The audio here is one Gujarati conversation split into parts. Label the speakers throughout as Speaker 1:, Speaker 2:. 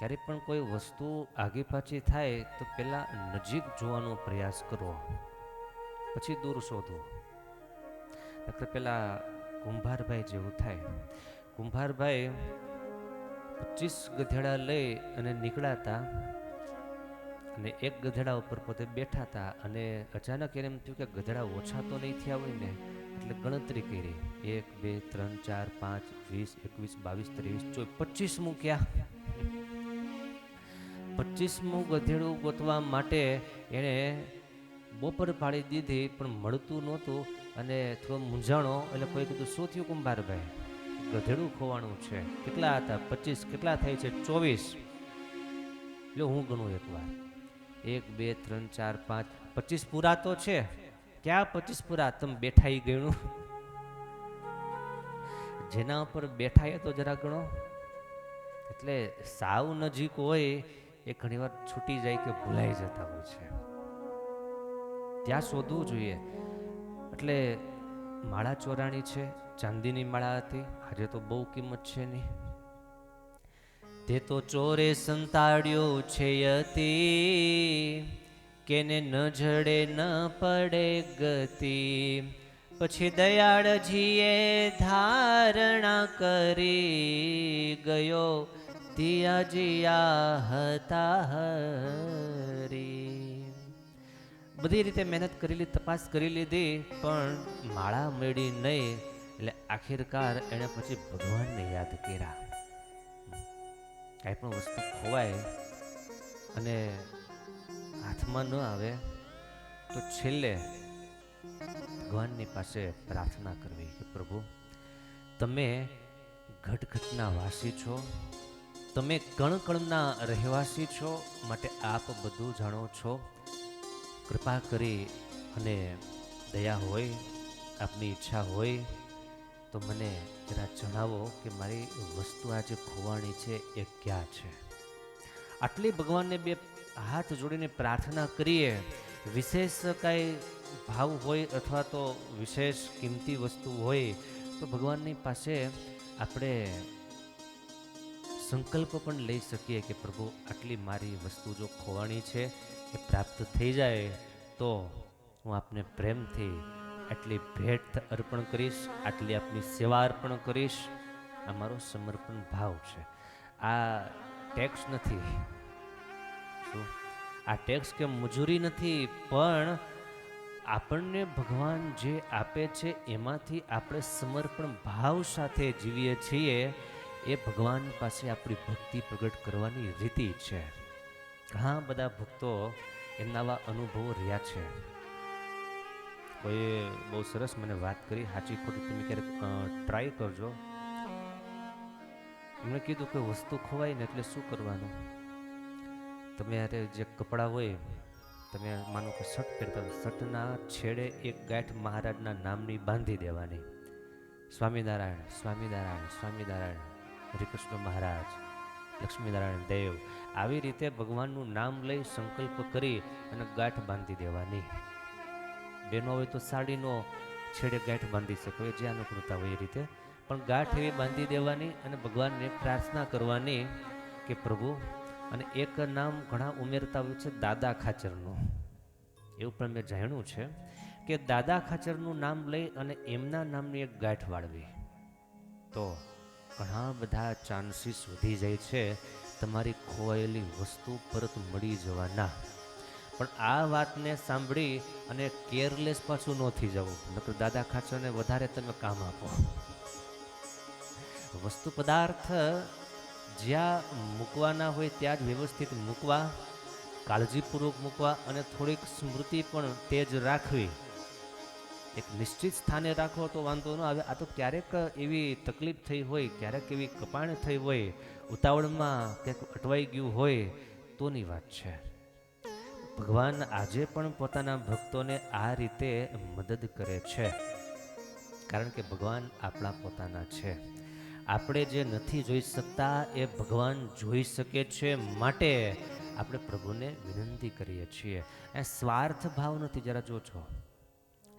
Speaker 1: ક્યારેય પણ કોઈ વસ્તુ આગી પાછી થાય, તો પહેલાં નજીક જોવાનો પ્રયાસ કરો. પછી દૂર શોધો. નકર પહેલાં કુંભારભાઈ જેવું થાય. કુંભારભાઈ પચીસ ગધેડા લઈ અને નીકળાતા અને એક ગધેડા ઉપર પોતે બેઠા હતા અને અચાનક એને એમ થયું કે ગધેડા ઓછા તો નહીં થયા હોય ને, એટલે ગણતરી કરી. એક, બે, ત્રણ, ચાર, પાંચ, વીસ, એકવીસ, બાવીસ, ત્રેવીસ, ચોવીસ, પચીસ મૂક્યા. પચીસમું ગધેડું ગોતવા માટે એણે બપોર પાડી દીધી, પણ મળતું નહોતું અને થોડો મૂંઝાણો, એટલે કોઈ કીધું, શું થયું કુંભારભાઈ? ગધેડું ખોવાનું છે. કેટલા હતા? પચીસ કેટલા થાય છે? ચોવીસ. એટલે હું ગણું એકવાર એક, બે, ત્રણ, ચાર, પાંચ. પચીસ પૂરા તો છે. ક્યાં પચીસ પૂરા? તમે બેઠા ગણું. જેના ઉપર બેઠા તો જરા ગણો. એટલે સાવ નજીક હોય એ ઘણીવાર છૂટી જાય કે ભૂલાઈ જતા હોય છે. ત્યાં શોધવું જોઈએ. એટલે માળા ચોરાણી છે, ચાંદીની માળા હતી. આજે તો બહુ કિંમત છે નહીં. તે તો ચોરે સંતાડ્યો છે યતી કેને ન જડે ન પડે ગતિ. પછી દયાળજીએ ધારણા કરી ગયો. દિયા જીયા હતા હરી બધી રીતે મહેનત કરેલી, તપાસ કરી લીધી, પણ માળા મેળી નહીં, એટલે આખિરકાર એણે પછી ભગવાનને યાદ કર્યા. કાંઈ પણ વસ્તુ ખોવાય અને હાથમાં ન આવે, તો છેલ્લે ભગવાનની પાસે પ્રાર્થના કરવી કે પ્રભુ, તમે ઘટઘટના વાસી છો તમે કણકણના રહેવાસી છો માટે આપ બધું જાણો છો. કૃપા કરી અને દયા હોય, આપની ઈચ્છા હોય, તો મને જરા જણાવો કે મારી વસ્તુ આ જે ખોવાણી છે એ ક્યાં છે? આટલી ભગવાનને બે હાથ જોડીને પ્રાર્થના કરીએ, વિશેષ કાંઈ ભાવ હોય અથવા તો વિશેષ કિંમતી વસ્તુ હોય, તો ભગવાનની પાસે આપણે સંકલ્પ પણ લઈ શકીએ કે પ્રભુ, આટલી મારી વસ્તુ જો ખોવાણી છે, એ પ્રાપ્ત થઈ જાય, તો હું આપને પ્રેમથી આટલી ભેટ અર્પણ કરીશ, આટલી આપની સેવા અર્પણ કરીશ. આ મારો સમર્પણ ભાવ છે. આ ટેક્સ નથી. શું? આ ટેક્સ કે મજૂરી નથી, પણ આપણને ભગવાન જે આપે છે, એમાંથી આપણે સમર્પણ ભાવ સાથે જીવીએ છીએ. એ ભગવાન પાસે આપણી ભક્તિ પ્રગટ કરવાની રીતિ છે. ઘણા બધા ભક્તો એમના આવા અનુભવો રહ્યા છે. કોઈએ બહુ સરસ મને વાત કરી, સાચી ખોટી તમે ક્યારેક ટ્રાય કરજો. એમણે કીધું કે વસ્તુ ખોવાય ને એટલે શું કરવાનું? તમે અરે જે કપડાં હોય, તમે માનો કે શર્ટ પહેરતા શર્ટના છેડે એક ગાંઠ મહારાજના નામની બાંધી દેવાની. સ્વામિનારાયણ સ્વામિનારાયણ સ્વામિનારાયણ. હરિકૃષ્ણ મહારાજ, લક્ષ્મીનારાયણ દેવ આવી રીતે ભગવાનનું નામ લઈ સંકલ્પ કરી અને ગાંઠ બાંધી દેવાની. બેનો હોય તો સાડીનો છેડે ગાંઠ બાંધી શકો જે અનુકૂળતા હોય એ રીતે. પણ ગાંઠ એવી બાંધી દેવાની અને ભગવાનને પ્રાર્થના કરવાની કે પ્રભુ, અને એક નામ ઘણા ઉમેરતા હોય છે દાદા ખાચરનું. એવું પણ મેં જાણ્યું છે કે દાદા ખાચરનું નામ લઈ અને એમના નામની એક ગાંઠ વાળવી. તો ઘણા બધા ચાન્સીસ વધી જાય છે. તમારી ખોવાયેલી વસ્તુ પરત મળી જવાના. પણ આ વાતને સાંભળી અને કેરલેસ પાછું નથી જવું. નકર દાદા ખાચરને વધારે તમે કામ આપો. વસ્તુ પદાર્થ જ્યાં મૂકવાના હોય ત્યાં જ વ્યવસ્થિત મૂકવા, કાળજીપૂર્વક મૂકવા અને થોડીક સ્મૃતિ પણ તેજ રાખવી. એક નિશ્ચિત સ્થાને રાખો તો વાંધો ન આવે. આ તો ક્યારેક એવી તકલીફ થઈ હોય, ક્યારેક એવી કપાણ થઈ હોય, ઉતાવળમાં ક્યાંક અટવાઈ ગયું હોય, તોની વાત છે. ભગવાન આજે પણ પોતાના ભક્તોને આ રીતે મદદ કરે છે. કારણ કે ભગવાન આપણા પોતાના છે. આપણે જે નથી જોઈ શકતા, એ ભગવાન જોઈ શકે છે માટે આપણે પ્રભુને વિનંતી કરીએ છીએ. એ સ્વાર્થ ભાવ નથી. જરા જોજો.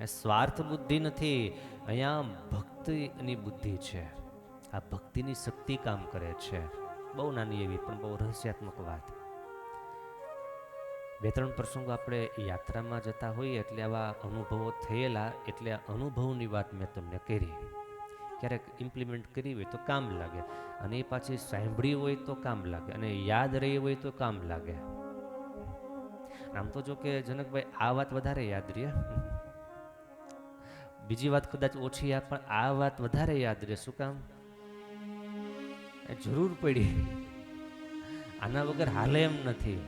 Speaker 1: સ્વાર્થ બુદ્ધિ નથી, અહીંયા ભક્તિની બુદ્ધિ છે. આ ભક્તિની શક્તિ કામ કરે છે. બહુ નાની એવી, પણ બહુ રહસ્યાત્મક વાત. બે ત્રણ પ્રસંગો આપણે યાત્રામાં જતા હોઈએ એટલે આવા અનુભવો થયેલા, એટલે અનુભવની વાત મેં તમને કરી. ક્યારેક ઇમ્પ્લિમેન્ટ કરી હોય તો કામ લાગે. અને એ પાછી સાંભળી હોય તો કામ લાગે. અને યાદ રહી હોય તો કામ લાગે. આમ તો જો કે જનકભાઈ, આ વાત વધારે યાદ રહે બીજી વાત કદાચ ઓછી આ, પણ આ વાત વધારે યાદ રહે. શું કામ? જરૂર પડી. આના વગર હાલે એમ નથી.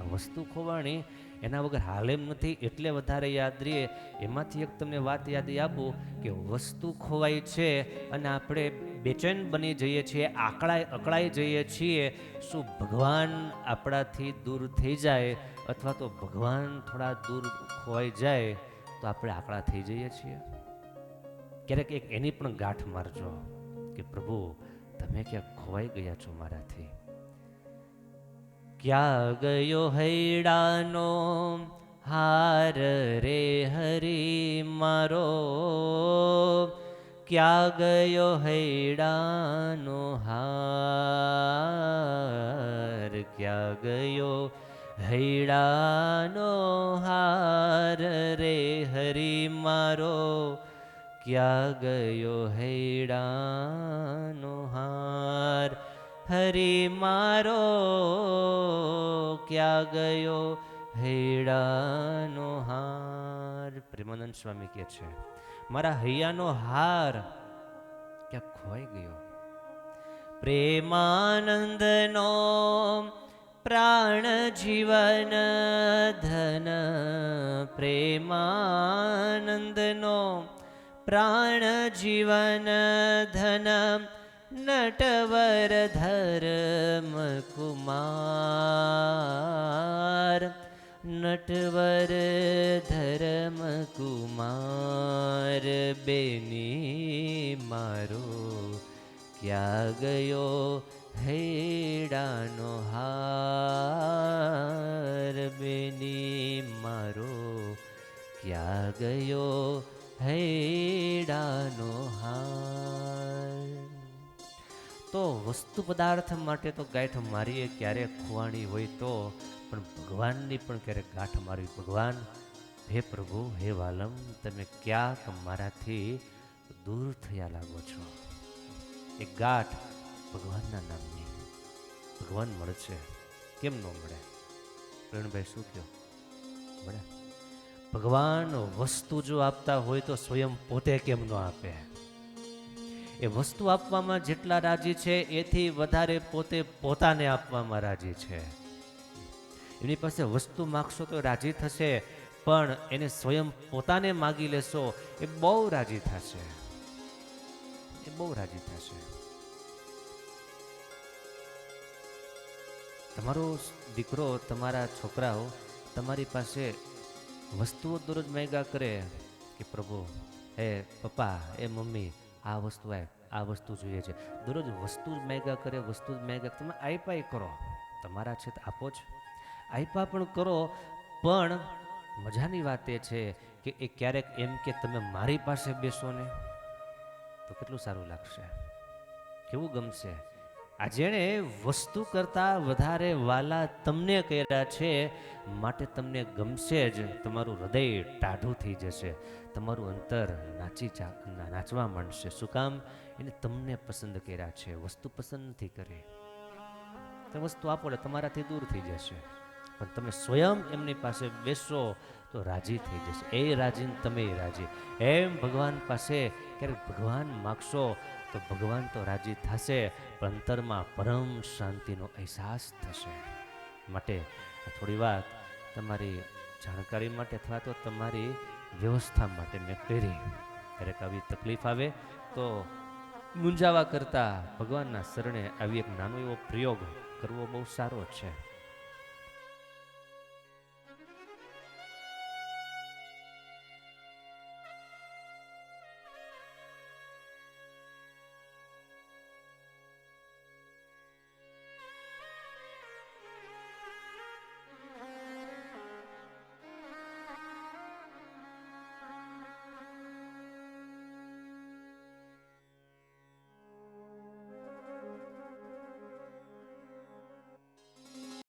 Speaker 1: આ વસ્તુ ખોવાણી એના વગર હાલે એમ નથી એટલે વધારે યાદ રહે. એમાંથી એક તમને વાત યાદ આપું કે વસ્તુ ખોવાય છે અને આપણે બેચેન બની જઈએ છીએ આકળાઈ અકળાઈ જઈએ છીએ. શું ભગવાન આપણાથી દૂર થઈ જાય અથવા તો ભગવાન થોડા દૂર ખોવાઈ જાય? તો આપણે આકડા થઈ જઈએ છીએ. ક્યારેક એક એની પણ ગાંઠ મારજો કે, પ્રભુ, તમે ક્યાં ખોવાઈ ગયા છો મારાથી. ક્યાં ગયો હૈડાનો હાર રે હરી મારો? ક્યાં ગયો હૈડાનો હાર? ક્યાં ગયો હૈડાનો હાર રે હરી મારો, ક્યાં ગયો હૈડાનો હાર? હરી મારો, ક્યાં ગયો હૈડાનો હાર? પ્રેમાનંદ સ્વામી કહે છે, મારા હૈયાનો હાર ક્યાં ખોવાઈ ગયો? પ્રેમાનંદનો પ્રાણ જીવન ધન પ્રેમાનંદનો પ્રાણ જીવન ધન નટવર ધર્મ કુમાર નટવર ધર્મ કુમાર બેની મારો ક્યાં ગયો હેડાનો હાર બેની મારો, ક્યાં ગયો હેડાનો હાર? તો વસ્તુ પદાર્થ માટે તો ગાંઠ મારીએ ક્યારેક ખુવાણી હોય તો, પણ ભગવાનની પણ ક્યારેક ગાંઠ મારવી? ભગવાન, હે પ્રભુ, હે વાલમ, તમે ક્યાંક મારાથી દૂર થયા લાગો છો. એ ગાંઠ ભગવાનના નામની ભગવાન મળશે કેમ ન મળે? પ્રવીણભાઈ, શું કહો? મળે? ભગવાન વસ્તુ જો આપતા હોય તો સ્વયં પોતે કેમ ન આપે? એ વસ્તુ આપવામાં જેટલા રાજી છે, એથી વધારે પોતે પોતાને આપવામાં રાજી છે. એની પાસે વસ્તુ માગશો તો રાજી થશે, પણ એને સ્વયં પોતાને માગી લેશો, એ બહુ રાજી થશે. એ બહુ રાજી થશે. તમારો દીકરો, તમારા છોકરાઓ તમારી પાસે વસ્તુઓ દરરોજ મેગા કરે કે, પ્રભુ, હે પપ્પા એ મમ્મી, આ વસ્તુ આય, આ વસ્તુ જોઈએ છે. દરરોજ વસ્તુ જ મેગા કરે, વસ્તુ જ મેગા તમે આઈપાઈ કરો. તમારા છે તો આપો જ. આઈપા પણ કરો, પણ મજાની વાત એ છે કે, એ ક્યારેક એમ કે, તમે મારી પાસે બેસો ને. તો કેટલું સારું લાગશે? કેવું ગમશે? આ જેણે વસ્તુ કરતાં વધારે વાલા તમને કર્યા છે, માટે તમને ગમશે જ. તમારું હૃદય ટાઢું થઈ જશે. તમારું અંતર નાચી નાચવા માંડશે. શું કામ? એને તમને પસંદ કર્યા છે. વસ્તુ પસંદ નથી કરી. તે વસ્તુ આપો એટલે તમારાથી દૂર થઈ જશે. પણ તમે સ્વયં એમની પાસે બેસો તો રાજી થઈ જશે. એ રાજીને તમે રાજી. એમ ભગવાન પાસે ક્યારેક ભગવાન માગશો તો ભગવાન તો રાજી થશે, પણ અંતરમાં પરમ શાંતિનો અહેસાસ થશે. માટે થોડી વાત તમારી જાણકારી માટે અથવા તો તમારી વ્યવસ્થા માટે મેં કરી. ક્યારેક આવી તકલીફ આવે તો મૂંઝાવા કરતાં ભગવાનના શરણે આવી એક નાનો એવો પ્રયોગ કરવો બહુ સારો છે.